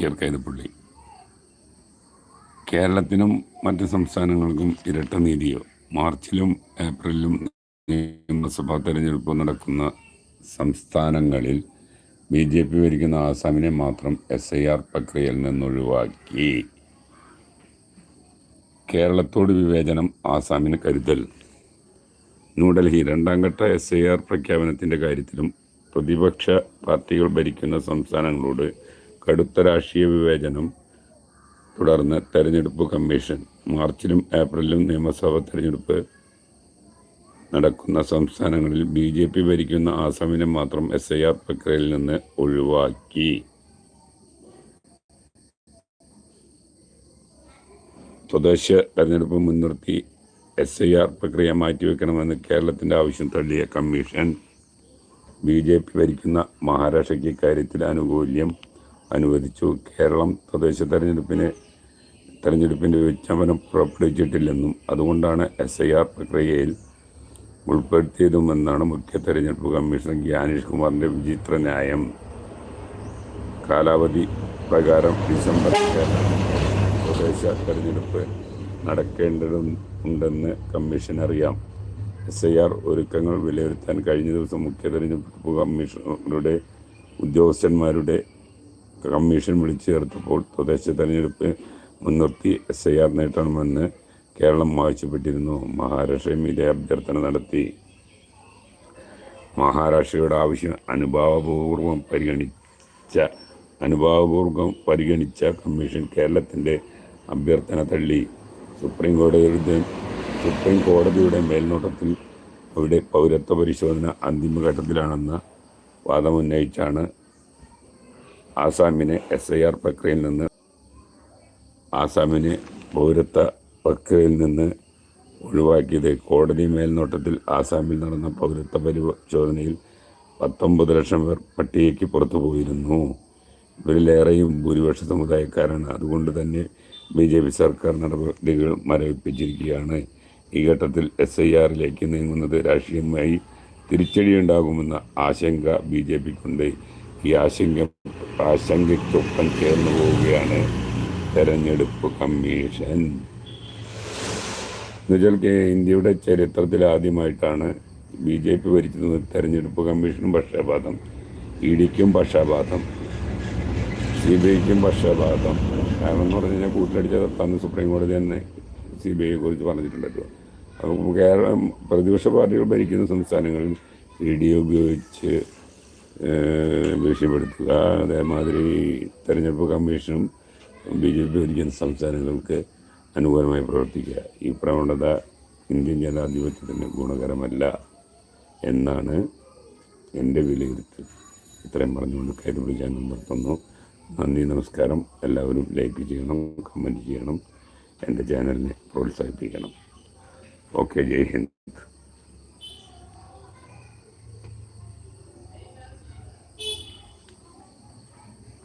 സക്കീർ പുള്ളി. കേരളത്തിനും മറ്റ് സംസ്ഥാനങ്ങൾക്കും ഇരട്ട നീതിയോ. മാർച്ചിലും ഏപ്രിലും നിയമസഭാ തെരഞ്ഞെടുപ്പ് നടക്കുന്ന സംസ്ഥാനങ്ങളിൽ ബി ജെ പി ഭരിക്കുന്ന ആസാമിനെ മാത്രം എസ് ഐ ആർ പ്രക്രിയയിൽ നിന്നൊഴിവാക്കി. കേരളത്തോട് വിവേചനം ആസാമിന് കരുതൽ. ന്യൂഡൽഹി രണ്ടാം ഘട്ട എസ് ഐ ആർ പ്രഖ്യാപനത്തിന്റെ കാര്യത്തിലും പ്രതിപക്ഷ പാർട്ടികൾ ഭരിക്കുന്ന സംസ്ഥാനങ്ങളോട് കടുത്ത രാഷ്ട്രീയ വിവേചനം തുടർന്ന് തെരഞ്ഞെടുപ്പ് കമ്മീഷൻ മാർച്ചിലും ഏപ്രിലും നിയമസഭാ തെരഞ്ഞെടുപ്പ് നടക്കുന്ന സംസ്ഥാനങ്ങളിൽ ബി ജെ പി ഭരിക്കുന്ന ആസാമിനെ മാത്രം എസ് ഐ ആർ പ്രക്രിയയിൽ നിന്ന് ഒഴിവാക്കി. സ്വദേശ തെരഞ്ഞെടുപ്പ് മുൻനിർത്തി എസ് ഐ ആർ പ്രക്രിയ മാറ്റിവെക്കണമെന്ന് കേരളത്തിന്റെ ആവശ്യം തള്ളിയ കമ്മീഷൻ ബി ജെ പി ഭരിക്കുന്ന മഹാരാഷ്ട്രയ്ക്ക് കാര്യത്തിൽ ആനുകൂല്യം അനുവദിച്ചു. കേരളം തദ്ദേശ തെരഞ്ഞെടുപ്പിന് തെരഞ്ഞെടുപ്പിന്റെ വിജ്ഞാപനം പുറപ്പെടുവിച്ചിട്ടില്ലെന്നും അതുകൊണ്ടാണ് എസ് ഐ ആർ പ്രക്രിയയിൽ ഉൾപ്പെടുത്തിയതുമെന്നാണ് മുഖ്യ തെരഞ്ഞെടുപ്പ് കമ്മീഷണർ ഗ്യാനേഷ് കുമാറിന്റെ വിചിത്ര ന്യായം കാലാവധി പ്രകാരം ഡിസംബർ പ്രദേശ തെരഞ്ഞെടുപ്പ് നടക്കേണ്ടതുണ്ടെന്ന് കമ്മീഷൻ അറിയാം എസ് ഐ ആർ ഒരുക്കങ്ങൾ വിലയിരുത്താൻ കഴിഞ്ഞ ദിവസം മുഖ്യ തെരഞ്ഞെടുപ്പ് കമ്മീഷണറുടെ ഉദ്യോഗസ്ഥന്മാരുടെ കമ്മീഷൻ വിളിച്ചു ചേർത്തപ്പോൾ തദ്ദേശ തെരഞ്ഞെടുപ്പ് മുൻനിർത്തി എസ് ഐ ആർ നേട്ടണമെന്ന് കേരളം ആവശ്യപ്പെട്ടിരുന്നു. മഹാരാഷ്ട്രയും ഇതേ അഭ്യർത്ഥന നടത്തി. മഹാരാഷ്ട്രയുടെ ആവശ്യം അനുഭാവപൂർവം പരിഗണിച്ച അനുഭാവപൂർവം പരിഗണിച്ച കമ്മീഷൻ കേരളത്തിന്റെ അഭ്യർത്ഥന തള്ളി. സുപ്രീം കോടതിയുടെ സുപ്രീം കോടതിയുടെ മേൽനോട്ടത്തിൽ അവിടെ പൗരത്വ പരിശോധന അന്തിമഘട്ടത്തിലാണെന്ന വാദമുന്നയിച്ചാണ് ആസാമിനെ എസ് ഐ ആർ പ്രക്രിയയിൽ നിന്ന് ആസാമിനെ പൗരത്വ പ്രക്രിയയിൽ നിന്ന് ഒഴിവാക്കിയത്. കോടതി മേൽനോട്ടത്തിൽ ആസാമിൽ നടന്ന പൗരത്വ പരിശോധനയിൽ പത്തൊമ്പത് ലക്ഷം പേർ പട്ടികയ്ക്ക് പുറത്തു പോയിരുന്നു ഇവരിലേറെയും ഭൂരിപക്ഷ സമുദായക്കാരാണ്. അതുകൊണ്ട് തന്നെ ബി ജെ പി സർക്കാർ നടപടികൾ മരവിപ്പിച്ചിരിക്കുകയാണ്. ഈ ഘട്ടത്തിൽ എസ് ഐ ആറിലേക്ക് നീങ്ങുന്നത് രാഷ്ട്രീയമായി തിരിച്ചടിയുണ്ടാകുമെന്ന ആശങ്ക ബി ജെ പിക്കുണ്ട്. ഈ ആശങ്ക ആശങ്കയ്ക്കൊപ്പം ചേർന്നു പോവുകയാണ്. തെരഞ്ഞെടുപ്പ് കമ്മീഷൻ. എന്നുവെച്ചാൽ ഇന്ത്യയുടെ ചരിത്രത്തിൽ ആദ്യമായിട്ടാണ് ബി ജെ പി ഭരിക്കുന്നത് തെരഞ്ഞെടുപ്പ് കമ്മീഷനും പക്ഷപാതം. ഇ ഡിക്കും പക്ഷപാതം. സി ബി ഐക്കും പക്ഷപാതം. കാരണം എന്ന് പറഞ്ഞു കഴിഞ്ഞാൽ കൂട്ടിലടിച്ച തന്ന് സുപ്രീം കോടതി തന്നെ സി ബി ഐയെ കുറിച്ച് പറഞ്ഞിട്ടുണ്ടല്ലോ അപ്പോൾ കേരളം പ്രതിപക്ഷ പാർട്ടികൾ ഭരിക്കുന്ന സംസ്ഥാനങ്ങളിൽ ഇ ഡി ഉപയോഗിച്ച് ഭീഷണിപ്പെടുത്തുക. അതേമാതിരി തെരഞ്ഞെടുപ്പ് കമ്മീഷനും ബി ജെ പി ഭരിക്കുന്ന സംസ്ഥാനങ്ങൾക്ക് അനുകൂലമായി പ്രവർത്തിക്കുക. ഈ പ്രവണത ഇന്ത്യൻ ജനാധിപത്യത്തിന് ഗുണകരമല്ല എന്നാണ് എന്റെ വിലയിരുത്തൽ. ഇത്രയും പറഞ്ഞുകൊണ്ട് കയറി പിടിക്കാൻ നിർത്തുന്നു. നന്ദി നമസ്കാരം. എല്ലാവരും ലൈക്ക് ചെയ്യണം കമന്റ് ചെയ്യണം എന്റെ ചാനലിനെ പ്രോത്സാഹിപ്പിക്കണം. ഓക്കെ ജയ് ഹിന്ദ്.